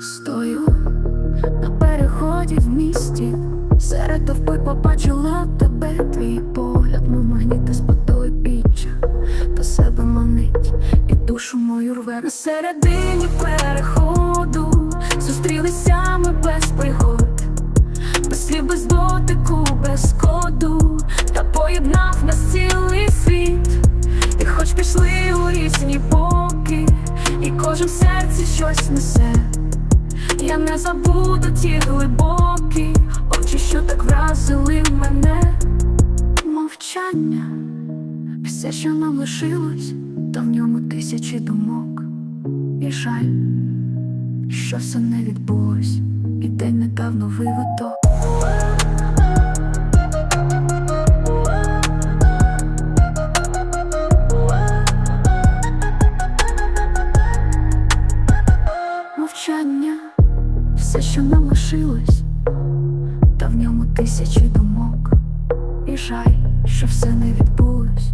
Стою на переході в місті, серед товпи побачила тебе, твій погляд, мов магніта з потою піччя. До себе манить, і душу мою рве. На середині переходу, зустрілися ми без пригод, без слів, без дотику, без коду, та поєднав нас цілий світ, і хоч пішли у різні боки, і кожен в серці щось несе. Я не забуду ті глибокі очі, що так вразили мене. Мовчання, все, що нам лишилось, та в ньому тисячі думок. І жаль, що все не відбулось, і день не дав. Мовчання, все, що нам лишилось, та в ньому тисячі думок. І жаль, що все не відбулось,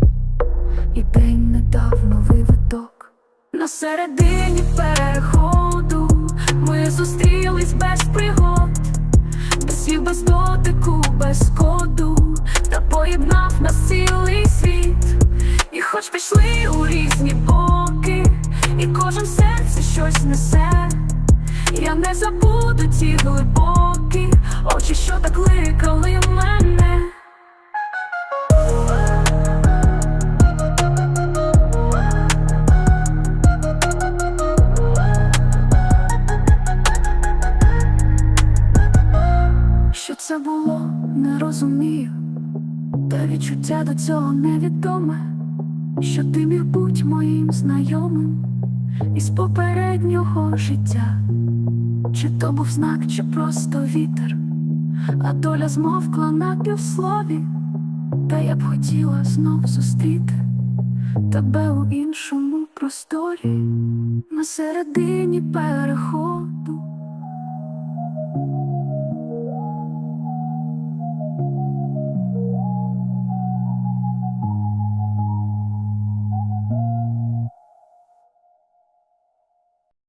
і день не дав новий виток. На середині переходу ми зустрілись без пригод, без слів, без дотику, без коду, та поєднав нас цілий світ. І хоч пішли у різні боки, і кожен в серці щось несе. Я не забуду ті глибокі очі, що так кликали мене. Що це було, не розумію, та відчуття до цього невідоме, що ти міг бути моїм знайомим із попереднього життя, чи то був знак, чи просто вітер, а доля змовкла на півслові, та я б хотіла знов зустріти тебе у іншому просторі, на середині переходу